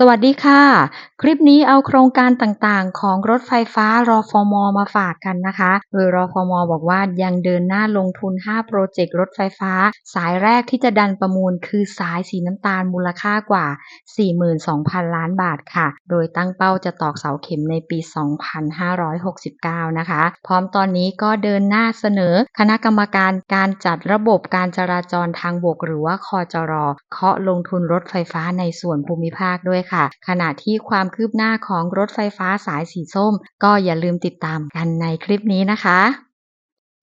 สวัสดีค่ะ คลิปนี้เอาโครงการต่างๆ ของรถไฟฟ้ารอฟอมมาฝากกันนะคะโดยรอฟอมบอกว่ายังเดินหน้าลงทุน 5 โปรเจกต์รถไฟฟ้า สายแรกที่จะดันประมูลคือสายสีน้ำตาลมูลค่ากว่า 42,000 ล้านบาทค่ะ โดยตั้งเป้าจะตอกเสาเข็มในปี 2569 นะคะ พร้อมตอนนี้ก็เดินหน้าเสนอคณะกรรมการการจัดระบบการจราจรทางบก หรือว่าคอจรเคาะลงทุนรถไฟฟ้าในส่วนภูมิภาคด้วยค่ะ ขณะที่ความคืบหน้าของรถไฟฟ้าสายสีส้ม ก็อย่าลืมติดตามกันในคลิปนี้นะคะ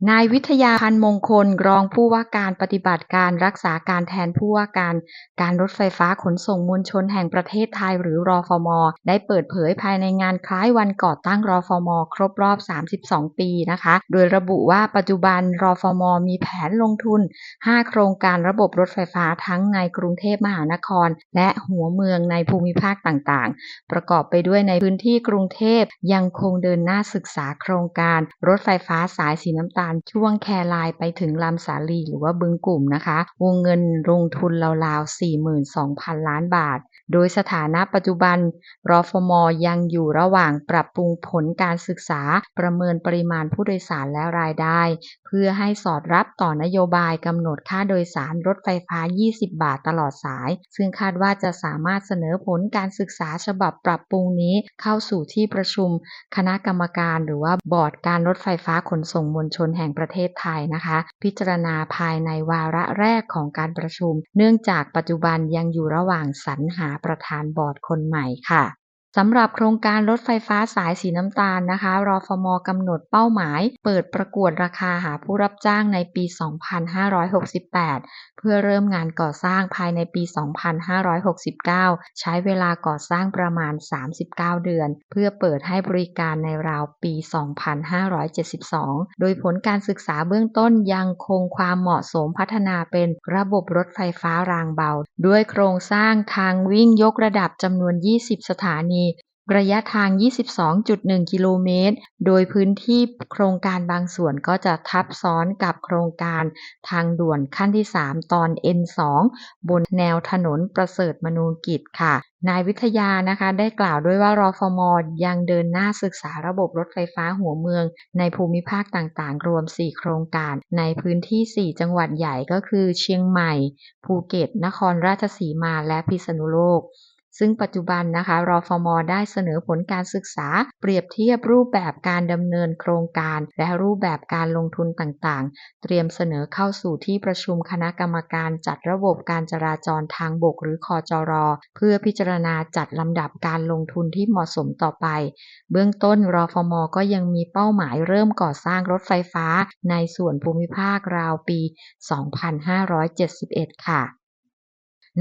นายวิทยาพันธ์มงคลรองผู้ว่าการปฏิบัติการรักษาการแทนผู้ว่าการการรถไฟฟ้าขนส่งมวลชนแห่งประเทศไทยหรือรอฟม ได้เปิดเผยภายในงานคล้ายวันก่อตั้งรอฟม ครบรอบ 32 ปีนะคะ โดยระบุว่าปัจจุบันรอฟม มีแผนลงทุน 5 โครงการระบบรถไฟฟ้าทั้งในกรุงเทพมหานคร และหัวเมืองในภูมิภาคต่างๆ ประกอบไปด้วยในพื้นที่กรุงเทพยังคงเดินหน้าศึกษาโครงการรถไฟฟ้าสายสีน้ำตาลช่วงแครายไปถึงลำสาลีหรือว่าบึงกลุ่มนะคะ วงเงินลงทุนราวๆ 42,000 ล้านบาท โดยสถานะปัจจุบันรอฟมยังอยู่ระหว่างปรับปรุงผลการศึกษาประเมินปริมาณผู้โดยสารและรายได้ เพื่อให้สอดรับต่อนโยบายกำหนดค่าโดยสารรถไฟฟ้า 20 บาทตลอดสาย ซึ่งคาดว่าจะสามารถเสนอผลการศึกษาฉบับปรับปรุงนี้เข้าสู่ที่ประชุมคณะกรรมการ หรือว่าบอร์ดการรถไฟฟ้าขนส่งมวลชนแห่งประเทศไทยนะคะ พิจารณาภายในวาระแรกของการประชุม เนื่องจากปัจจุบันยังอยู่ระหว่างสรรหาประธานบอร์ดคนใหม่ค่ะ สำหรับโครงการรถไฟฟ้าสายสีน้ำตาลนะคะ รอฟมกำหนดเป้าหมาย เปิดประกวดราคาหาผู้รับจ้างในปี 2568 เพื่อเริ่มงานก่อสร้างภายในปี 2569 ใช้เวลาก่อสร้างประมาณ 39 เดือน เพื่อเปิดให้บริการในราวปี 2572 โดยผลการศึกษาเบื้องต้นยังคงความเหมาะสมพัฒนาเป็นระบบรถไฟฟ้ารางเบา ด้วยโครงสร้างทางวิ่งยกระดับจำนวน 20 สถานี ระยะทาง 22.1 กิโลเมตร โดยพื้นที่โครงการบางส่วนก็จะทับซ้อนกับโครงการทางด่วนขั้นที่ 3 ตอน N2 บนแนวถนนประเสริฐมนูกิจค่ะ นายวิทยานะคะได้กล่าวด้วยว่ารอฟมยังเดินหน้าศึกษาระบบรถไฟฟ้าหัวเมือง ในภูมิภาคต่างๆ รวม 4 โครงการ ในพื้นที่ 4 จังหวัดใหญ่ก็คือเชียงใหม่ ภูเก็ต นครราชสีมา และพิษณุโลก ซึ่งปัจจุบันนะคะรอฟมได้เสนอผลการศึกษา เปรียบเทียบรูปแบบการดำเนินโครงการ และรูปแบบการลงทุนต่างๆ เตรียมเสนอเข้าสู่ที่ประชุมคณะกรรมการจัดระบบการจราจรทางบกหรือคอจร เพื่อพิจารณาจัดลำดับการลงทุนที่เหมาะสมต่อไป เบื้องต้นรอฟมก็ยังมีเป้าหมายเริ่มก่อสร้างรถไฟฟ้า ในส่วนภูมิภาคราวปี 2571 ค่ะ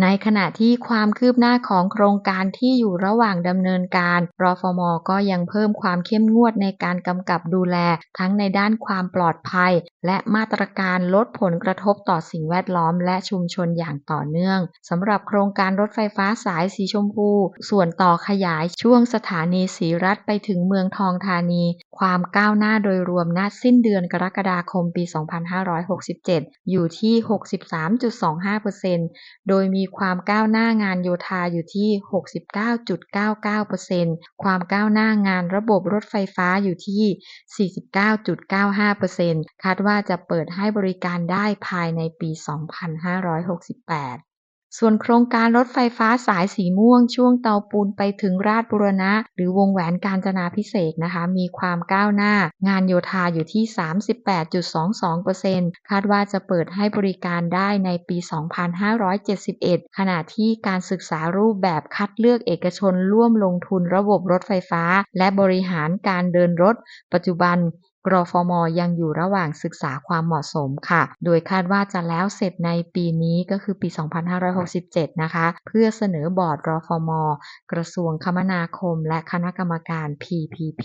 ในขณะที่ความคืบหน้าของโครงการที่อยู่ระหว่างดำเนินการรฟม ก็ยังเพิ่มความเข้มงวดในการกำกับดูแล ทั้งในด้านความปลอดภัย และมาตรการลดผลกระทบต่อสิ่งแวดล้อมและชุมชนอย่างต่อเนื่องสำหรับโครงการรถไฟฟ้าสายสีชมพู ส่วนต่อขยายช่วงสถานีสีรัฐไปถึงเมืองทองธานี ความก้าวหน้าโดยรวมณสิ้นเดือนกรกฎาคมปี 2567 อยู่ที่ 63.25%โดยมีมีความก้าวหน้างานโยธาอยู่ที่ 69.99%ความก้าวหน้างานระบบรถไฟฟ้าอยู่ที่ 49.95%คาดว่าจะเปิดให้บริการได้ภายในปี 2568 ส่วนโครงการรถไฟฟ้าสายสีม่วง ช่วงเตาปูนไปถึงราชบุรณะ หรือวงแหวนการจนาพิเศษนะคะ มีความก้าวหน้า งานโยธาอยู่ที่ 38.22%คาดว่าจะเปิดให้บริการได้ในปี 2571 ขณะที่การศึกษารูปแบบคัดเลือกเอกชนร่วมลงทุนระบบรถไฟฟ้า และบริหารการเดินรถ ปัจจุบัน รฟมยังอยู่ระหว่างศึกษาความเหมาะสมค่ะ โดยคาดว่าจะแล้วเสร็จในปีนี้ก็คือปี 2567 นะคะ เพื่อเสนอบอร์ดรฟม กระทรวงคมนาคม และคณะกรรมการ PPP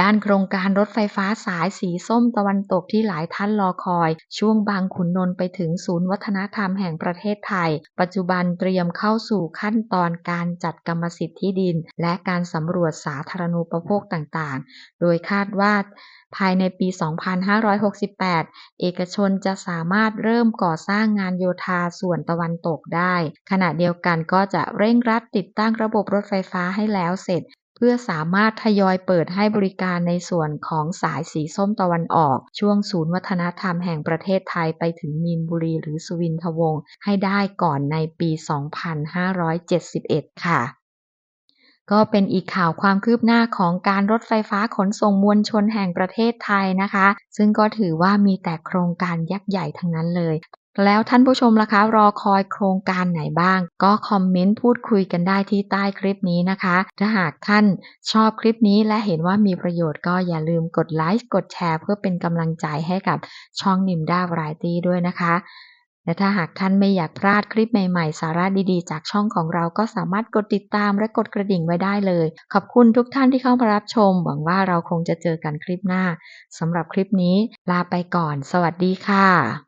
ด้านโครงการรถไฟฟ้าสายสีส้มตะวันตกที่หลายท่านรอคอย ช่วงบางขุนนนท์ไปถึงศูนย์วัฒนธรรมแห่งประเทศไทย ปัจจุบันเตรียมเข้าสู่ขั้นตอนการจัดกรรมสิทธิ์ที่ดิน และการสำรวจสาธารณูปโภคต่างๆ โดยคาดว่าภายในปี 2568 เอกชนจะสามารถเริ่มก่อสร้างงานโยธาส่วนตะวันตกได้ ขณะเดียวกันก็จะเร่งรัดติดตั้งระบบรถไฟฟ้าให้แล้วเสร็จ เพื่อสามารถทยอยเปิดให้บริการในส่วนของสายสีส้มตะวันออก ช่วงศูนย์วัฒนธรรมแห่งประเทศไทยไปถึงมีนบุรีหรือสุวินทวงศ์ให้ได้ก่อนในปี 2571 ค่ะก็เป็นอีกข่าวความคืบหน้าของการรถไฟฟ้าขนส่งมวลชนแห่งประเทศไทยนะคะ ซึ่งก็ถือว่ามีแต่โครงการยักษ์ใหญ่ทั้งนั้นเลย แล้วท่านผู้ชมล่ะคะ รอคอยโครงการไหนบ้าง ก็คอมเมนต์พูดคุยกันได้ที่ใต้คลิปนี้นะคะ ถ้าหากท่านชอบคลิปนี้และเห็นว่ามีประโยชน์ก็อย่าลืมกดไลค์กดแชร์เพื่อเป็นกำลังใจให้กับช่องนิมด้าวไรตี้ด้วยนะคะและถ้าหากท่านไม่อยากพลาดคลิปใหม่ๆ สาระดีๆ จากช่องของเราก็สามารถกดติดตามและกดกระดิ่งไว้ได้เลย ขอบคุณทุกท่านที่เข้ามารับชม หวังว่าเราคงจะเจอกันคลิปหน้าสำหรับคลิปนี้ลาไปก่อน สวัสดีค่ะ